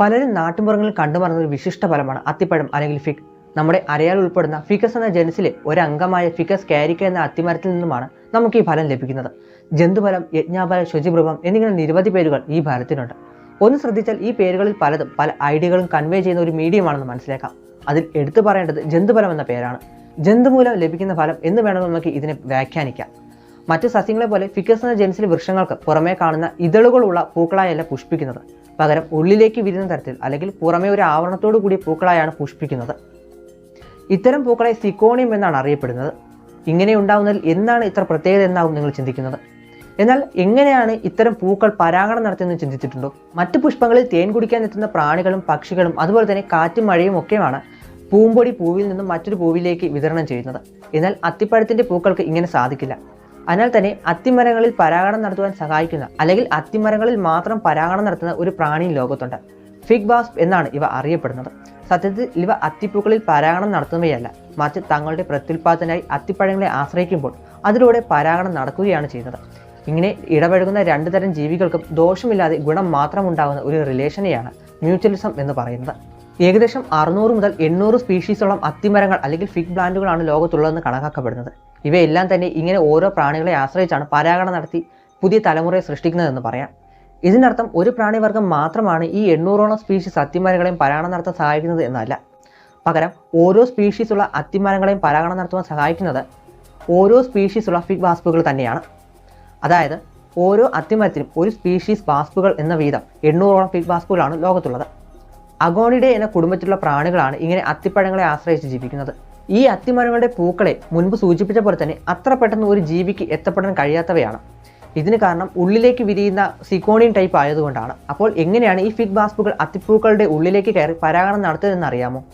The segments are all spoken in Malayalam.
പലരും നാട്ടുമ്പുറങ്ങളിൽ കണ്ടുമറന്ന ഒരു വിശിഷ്ട ഫലമാണ്. അത്തിപ്പഴം അല്ലെങ്കിൽ ഫിഗ്. നമ്മുടെ അരയാൽ ഉൾപ്പെടുന്ന ഫിക്കസ് എന്ന ജനസിലെ അംഗമായ ഫിക്കസ് കാരിക്ക എന്ന അത്തിമരത്തിൽ നിന്നുമാണ് നമുക്ക് ഈ ഫലം ലഭിക്കുന്നത്. ജന്തുഫലം യജ്ഞാഫലം ശുചിഭ്രമം എന്നിങ്ങനെ നിരവധി പേരുകൾ ഈ ഫലത്തിനുണ്ട്. ഒന്ന് ശ്രദ്ധിച്ചാൽ ഈ പേരുകളിൽ പലതും പല ഐഡിയകളും കൺവേ ചെയ്യുന്ന ഒരു മീഡിയമാണെന്ന് മനസ്സിലാക്കാം. അതിൽ എടുത്തു പറയേണ്ടത് ജന്തുഫലം എന്ന പേരാണ്. ജന്തുമൂലം ലഭിക്കുന്ന ഫലം എന്ന് വേണമെന്ന് നമുക്ക് ഇതിനെ വ്യാഖ്യാനിക്കാം. മറ്റു സസ്യങ്ങളെ പോലെ ഫിക്കസ് എന്ന ജെൻസിലെ വൃക്ഷങ്ങൾക്ക് പുറമേ കാണുന്ന ഇതളുകളുള്ള പൂക്കളായല്ല പുഷ്പിക്കുന്നത്. പകരം ഉള്ളിലേക്ക് വിരുന്ന തരത്തിൽ അല്ലെങ്കിൽ പുറമേ ഒരു ആവരണത്തോടു കൂടി പൂക്കളായാണ് പുഷ്പിക്കുന്നത്. ഇത്തരം പൂക്കളെ സിക്കോണിയം എന്നാണ് അറിയപ്പെടുന്നത്. ഇങ്ങനെ ഉണ്ടാവുന്നതിൽ എന്താണ് ഇത്ര പ്രത്യേകത എന്നാവും നിങ്ങൾ ചിന്തിക്കുന്നത്. എന്നാൽ എങ്ങനെയാണ് ഇത്തരം പൂക്കൾ പരാഗണം നടത്തുന്നത് ചിന്തിച്ചിട്ടുണ്ടോ? മറ്റു പുഷ്പങ്ങളിൽ തേൻ കുടിക്കാൻ എത്തുന്ന പ്രാണികളും പക്ഷികളും അതുപോലെ തന്നെ കാറ്റും മഴയും ഒക്കെയാണ് പൂമ്പൊടി പൂവിൽ നിന്നും മറ്റൊരു പൂവിലേക്ക് വിതരണം ചെയ്യുന്നത്. എന്നാൽ അത്തിപ്പഴത്തിന്റെ പൂക്കൾക്ക് ഇങ്ങനെ സാധിക്കില്ല. അതിനാൽ തന്നെ അത്തിമരങ്ങളിൽ പരാഗണം നടത്തുവാൻ സഹായിക്കുന്ന അല്ലെങ്കിൽ അത്തിമരങ്ങളിൽ മാത്രം പരാഗണം നടത്തുന്ന ഒരു പ്രാണി ലോകത്തുണ്ട്. ഫിഗ് ബാസ് എന്നാണ് ഇവ അറിയപ്പെടുന്നത്. സത്യത്തിൽ ഇവ അത്തിപ്പൂക്കളിൽ പരാഗണം നടത്തുന്നവയല്ല മറിച്ച് തങ്ങളുടെ പ്രത്യുൽപാദനായി അത്തിപ്പഴങ്ങളെ ആശ്രയിക്കുമ്പോൾ അതിലൂടെ പരാഗണം നടക്കുകയാണ് ചെയ്യുന്നത്. ഇങ്ങനെ ഇടപഴകുന്ന രണ്ടു തരം ജീവികൾക്കും ദോഷമില്ലാതെ ഗുണം മാത്രം ഉണ്ടാകുന്ന ഒരു റിലേഷനെയാണ് മ്യൂച്വലിസം എന്ന് പറയുന്നത്. ഏകദേശം അറുന്നൂറ് മുതൽ എണ്ണൂറ് സ്പീഷീസോളം അത്തിമരങ്ങൾ അല്ലെങ്കിൽ ഫിഗ് പ്ലാന്റുകളാണ് ലോകത്തുള്ളതെന്ന് കണക്കാക്കപ്പെടുന്നത്. ഇവയെല്ലാം തന്നെ ഇങ്ങനെ ഓരോ പ്രാണികളെ ആശ്രയിച്ചാണ് പരാഗണം നടത്തി പുതിയ തലമുറയെ സൃഷ്ടിക്കുന്നതെന്ന് പറയാം. ഇതിനർത്ഥം ഒരു പ്രാണിവർഗം മാത്രമാണ് ഈ എണ്ണൂറോളം സ്പീഷീസ് അത്തിമരങ്ങളെയും പരാഗണം നടത്താൻ സഹായിക്കുന്നത് എന്നല്ല. പകരം ഓരോ സ്പീഷീസുള്ള അത്തിമരങ്ങളെയും പരാഗണം നടത്തുവാൻ സഹായിക്കുന്നത് ഓരോ സ്പീഷീസുള്ള ഫിഗ് വാസ്പുകൾ തന്നെയാണ്. അതായത് ഓരോ അത്തിമരത്തിനും ഒരു സ്പീഷീസ് വാസ്പുകൾ എന്ന വീതം എണ്ണൂറോളം ഫിഗ് വാസ്പുകളാണ് ലോകത്തുള്ളത്. അഗോണിഡേ എന്ന കുടുംബത്തിലുള്ള പ്രാണികളാണ് ഇങ്ങനെ അത്തിപ്പഴങ്ങളെ ആശ്രയിച്ച് ജീവിക്കുന്നത്. ഈ അത്തിമരങ്ങളുടെ പൂക്കളെ മുൻപ് സൂചിപ്പിച്ച പോലെ തന്നെ അത്ര പെട്ടെന്ന് ഒരു ജീവിക്ക് എത്തപ്പെടാൻ കഴിയാത്തവയാണ്. ഇതിന് കാരണം ഉള്ളിലേക്ക് വിരിയുന്ന സിക്കോണിയൻ ടൈപ്പ് ആയതുകൊണ്ടാണ്. അപ്പോൾ എങ്ങനെയാണ് ഈ ഫിഗ് ബാസ്പുകൾ അത്തിപ്പൂക്കളുടെ ഉള്ളിലേക്ക് കയറി പരാഗണം നടത്തുന്നതെന്ന് അറിയാമോ?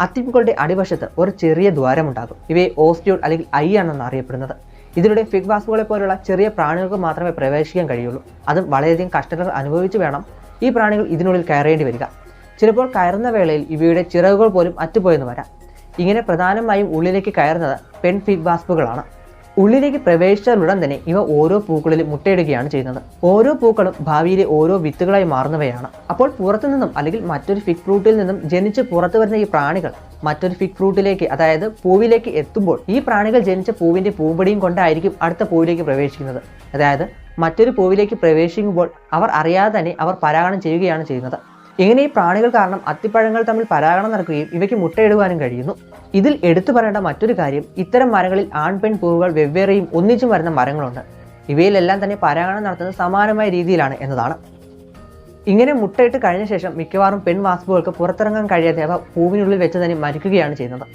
അത്തിപ്പൂക്കളുടെ അടിവശത്ത് ഒരു ചെറിയ ദ്വാരമുണ്ടാകും. ഇവയെ ഓസ്റ്റിയോൾ അല്ലെങ്കിൽ ഐ ആണെന്ന് അറിയപ്പെടുന്നത്. ഇതിലൂടെ ഫിഗ് ബാസ്പുകളെ പോലുള്ള ചെറിയ പ്രാണികൾക്ക് മാത്രമേ പ്രവേശിക്കാൻ കഴിയുള്ളൂ. അതും വളരെയധികം കഷ്ടങ്ങൾ അനുഭവിച്ചു വേണം ഈ പ്രാണികൾ ഇതിനുള്ളിൽ കയറേണ്ടി വരിക. ചിലപ്പോൾ കയറുന്ന വേളയിൽ ഇവയുടെ ചിറകുകൾ പോലും അറ്റുപോയെന്ന് വരാം. ഇങ്ങനെ പ്രധാനമായും ഉള്ളിലേക്ക് കയറുന്നത് പെൺ ഫിഗ് വാസ്പുകളാണ് ഉള്ളിലേക്ക് പ്രവേശിച്ചാലുടൻ തന്നെ ഇവ ഓരോ പൂക്കളിലും മുട്ടയിടുകയാണ് ചെയ്യുന്നത്. ഓരോ പൂക്കളും ഭാവിയിലെ ഓരോ വിത്തുകളായി മാറുന്നവയാണ്. അപ്പോൾ പുറത്തു നിന്നും അല്ലെങ്കിൽ മറ്റൊരു ഫിഗ് ഫ്രൂട്ടിൽ നിന്നും ജനിച്ച് പുറത്തു വരുന്ന ഈ പ്രാണികൾ മറ്റൊരു ഫിഗ് ഫ്രൂട്ടിലേക്ക് അതായത് പൂവിലേക്ക് എത്തുമ്പോൾ ഈ പ്രാണികൾ ജനിച്ച പൂവിന്റെ പൂമ്പടിയും കൊണ്ടായിരിക്കും അടുത്ത പൂവിലേക്ക് പ്രവേശിക്കുന്നത്. അതായത് മറ്റൊരു പൂവിലേക്ക് പ്രവേശിക്കുമ്പോൾ അവർ അറിയാതെ തന്നെ അവർ പരാഗണം ചെയ്യുകയാണ് ചെയ്യുന്നത്. ഇങ്ങനെ ഈ പ്രാണികൾ കാരണം അത്തിപ്പഴങ്ങൾ തമ്മിൽ പരാഗണം നടക്കുകയും ഇവയ്ക്ക് മുട്ടയിടുവാനും കഴിയുന്നു. ഇതിൽ എടുത്തു പറയേണ്ട മറ്റൊരു കാര്യം ഇത്തരം മരങ്ങളിൽ ആൺ പെൺ പൂവുകൾ വെവ്വേറെയും ഒന്നിച്ചും വരുന്ന മരങ്ങളുണ്ട്. ഇവയിലെല്ലാം തന്നെ പരാഗണം നടത്തുന്നത് സമാനമായ രീതിയിലാണ് എന്നതാണ്. ഇങ്ങനെ മുട്ടയിട്ട് കഴിഞ്ഞ ശേഷം മിക്കവാറും പെൺ വാസ്പുകൾക്ക് പുറത്തിറങ്ങാൻ കഴിയാതെ അവ പൂവിനുള്ളിൽ വെച്ച് തന്നെ മരിക്കുകയാണ് ചെയ്യുന്നത്.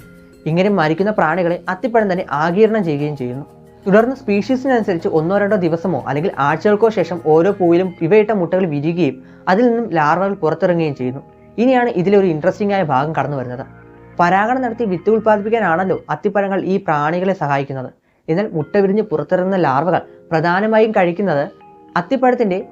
ഇങ്ങനെ മരിക്കുന്ന പ്രാണികളെ അത്തിപ്പഴം തന്നെ ആകീരണം ചെയ്യുകയും ചെയ്യുന്നു. തുടർന്ന് സ്പീഷീസിനനുസരിച്ച് ഒന്നോ രണ്ടോ ദിവസമോ അല്ലെങ്കിൽ ആഴ്ചകൾക്കോ ശേഷം ഓരോ പൂവിലും ഇവയിട്ട മുട്ടകൾ വിരിയുകയും അതിൽ നിന്നും ലാർവകൾ പുറത്തിറങ്ങുകയും ചെയ്യുന്നു. ഇനിയാണ് ഇതിലൊരു ഇൻട്രസ്റ്റിംഗ് ആയ ഭാഗം കടന്നു വരുന്നത്. പരാഗണം നടത്തി വിത്ത് ഉൽപ്പാദിപ്പിക്കാനാണല്ലോ അത്തിപ്പഴങ്ങൾ ഈ പ്രാണികളെ സഹായിക്കുന്നത്. എന്നാൽ മുട്ട വിരിഞ്ഞ് പുറത്തിറങ്ങുന്ന ലാർവകൾ പ്രധാനമായും കഴിക്കുന്നത് അത്തിപ്പഴത്തിന്റെ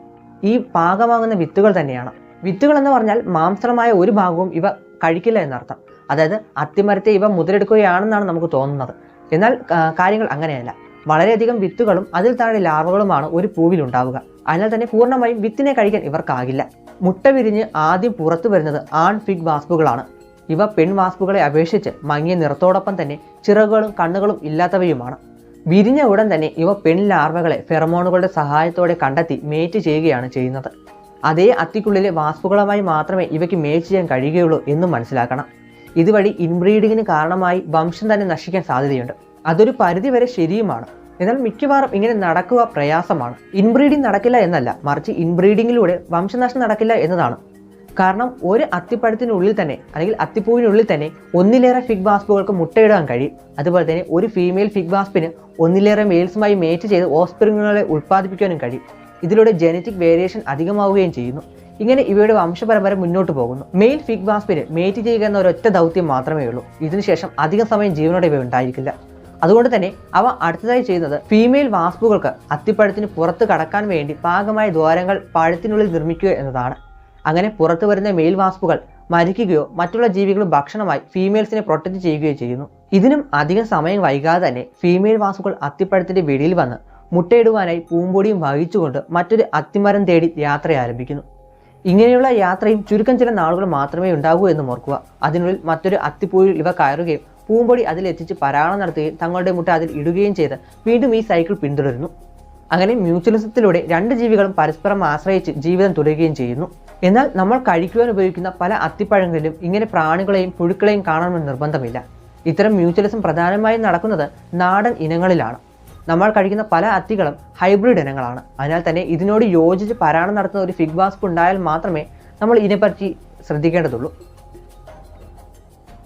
ഈ പാകമാകുന്ന വിത്തുകൾ തന്നെയാണ്. വിത്തുകൾ എന്ന് പറഞ്ഞാൽ മാംസമായ ഒരു ഭാഗവും ഇവ കഴിക്കില്ല എന്നർത്ഥം. അതായത് അത്തിമരത്തെ ഇവ മുതലെടുക്കുകയാണെന്നാണ് നമുക്ക് തോന്നുന്നത്. എന്നാൽ കാര്യങ്ങൾ അങ്ങനെയല്ല. വളരെയധികം വിത്തുകളും അതിൽ താഴെ ലാർവകളുമാണ് ഒരു പൂവിൽ ഉണ്ടാവുക അതിനാൽ തന്നെ പൂർണമായും വിത്തിനെ കഴിക്കാൻ ഇവർക്കാകില്ല. മുട്ട വിരിഞ്ഞ് ആദ്യം പുറത്തു വരുന്നത് ആൺ ഫിഗ് വാസ്പുകളാണ്. ഇവ പെൺ വാസ്പുകളെ അപേക്ഷിച്ച് മങ്ങിയ നിറത്തോടൊപ്പം തന്നെ ചിറകുകളും കണ്ണുകളും ഇല്ലാത്തവയുമാണ്. വിരിഞ്ഞ ഉടൻ തന്നെ ഇവ പെൺ ലാർവകളെ ഫെറമോണുകളുടെ സഹായത്തോടെ കണ്ടെത്തി മേറ്റ് ചെയ്യുകയാണ് ചെയ്യുന്നത്. അതേ അത്തിക്കുള്ളിലെ വാസ്പുകളുമായി മാത്രമേ ഇവയ്ക്ക് മേച്ച് ചെയ്യാൻ കഴിയുകയുള്ളൂ എന്നും മനസ്സിലാക്കണം. ഇതുവഴി ഇൻബ്രീഡിങ്ങിന് കാരണമായി വംശം തന്നെ നശിക്കാൻ സാധ്യതയുണ്ട്. അതൊരു പരിധിവരെ ശരിയുമാണ്. എന്നാൽ മിക്കവാറും ഇങ്ങനെ നടക്കുക പ്രയാസമാണ്. ഇൻബ്രീഡിംഗ് നടക്കില്ല എന്നല്ല മറിച്ച് ഇൻബ്രീഡിങ്ങിലൂടെ വംശനാശം നടക്കില്ല എന്നതാണ്. കാരണം ഒരു അത്തിപ്പഴത്തിനുള്ളിൽ തന്നെ അല്ലെങ്കിൽ അത്തിപ്പൂവിനുള്ളിൽ തന്നെ ഒന്നിലേറെ ഫിഗ് ബാസ്പുകൾക്ക് മുട്ടയിടാൻ കഴിയും. അതുപോലെ തന്നെ ഒരു ഫീമെയിൽ ഫിഗ് ബാസ്പിന് ഒന്നിലേറെ മെയിൽസുമായി മേറ്റ് ചെയ്ത് ഓസ്പ്രിങ്ങുകളെ ഉൽപ്പാദിപ്പിക്കാനും കഴിയും. ഇതിലൂടെ ജനറ്റിക് വേരിയേഷൻ അധികമാവുകയും ചെയ്യുന്നു. ഇങ്ങനെ ഇവയുടെ വംശപരമ്പര മുന്നോട്ട് പോകുന്നു. മെയിൽ ഫിഗ് ബാസ്പിന് മേറ്റ് ചെയ്യുക എന്ന ഒരൊറ്റ ദൗത്യം മാത്രമേ ഉള്ളൂ. ഇതിനുശേഷം അധികം സമയം ജീവനോടെ ഇവ ഉണ്ടായിരിക്കില്ല. അതുകൊണ്ട് തന്നെ അവ അടുത്തതായി ചെയ്യുന്നത് ഫീമെയിൽ വാസ്പുകൾക്ക് അത്തിപ്പഴത്തിന് പുറത്ത് കടക്കാൻ വേണ്ടി പാകമായ ദ്വാരങ്ങൾ പഴത്തിനുള്ളിൽ നിർമ്മിക്കുക എന്നതാണ്. അങ്ങനെ പുറത്തു വരുന്ന മെയിൽ വാസ്പുകൾ മരിക്കുകയോ മറ്റുള്ള ജീവികൾ ഭക്ഷണമായി ഫീമെയിൽസിനെ പ്രൊട്ടക്റ്റ് ചെയ്യുകയോ ചെയ്യുന്നു. ഇതിനും അധികം സമയം വൈകാതെ തന്നെ ഫീമെയിൽ വാസ്പുകൾ അത്തിപ്പഴത്തിന്റെ വെടിയിൽ വന്ന് മുട്ടയിടുവാനായി പൂമ്പൊടിയും വഹിച്ചുകൊണ്ട് മറ്റൊരു അത്തിമരം തേടി യാത്ര ആരംഭിക്കുന്നു. ഇങ്ങനെയുള്ള യാത്രയും ചുരുക്കം ചില നാളുകൾ മാത്രമേ ഉണ്ടാകൂ എന്ന് ഓർക്കുക. അതിനുള്ളിൽ മറ്റൊരു അത്തിപ്പൂയിൽ ഇവ കയറുകയും പൂമ്പൊടി അതിലെത്തിച്ച് പരാളം നടത്തുകയും തങ്ങളുടെ മുട്ട അതിൽ ഇടുകയും ചെയ്ത് വീണ്ടും ഈ സൈക്കിൾ പിന്തുടരുന്നു. അങ്ങനെ മ്യൂച്വലിസത്തിലൂടെ രണ്ട് ജീവികളും പരസ്പരം ആശ്രയിച്ച് ജീവിതം തുടരുകയും ചെയ്യുന്നു. എന്നാൽ നമ്മൾ കഴിക്കുവാൻ ഉപയോഗിക്കുന്ന പല അത്തിപ്പഴങ്ങളിലും ഇങ്ങനെ പ്രാണികളെയും പുഴുക്കളെയും കാണണമെന്ന് നിർബന്ധമില്ല. ഇത്തരം മ്യൂച്വലിസം പ്രധാനമായും നടക്കുന്നത് നാടൻ ഇനങ്ങളിലാണ്. നമ്മൾ കഴിക്കുന്ന പല അത്തികളും ഹൈബ്രിഡ് ഇനങ്ങളാണ്. അതിനാൽ തന്നെ ഇതിനോട് യോജിച്ച് പരാണം നടത്തുന്ന ഒരു ഫിഗ് ബാസ്ക് ഉണ്ടായാൽ മാത്രമേ നമ്മൾ ഇതിനെപ്പറ്റി ശ്രദ്ധിക്കേണ്ടതുള്ളൂ.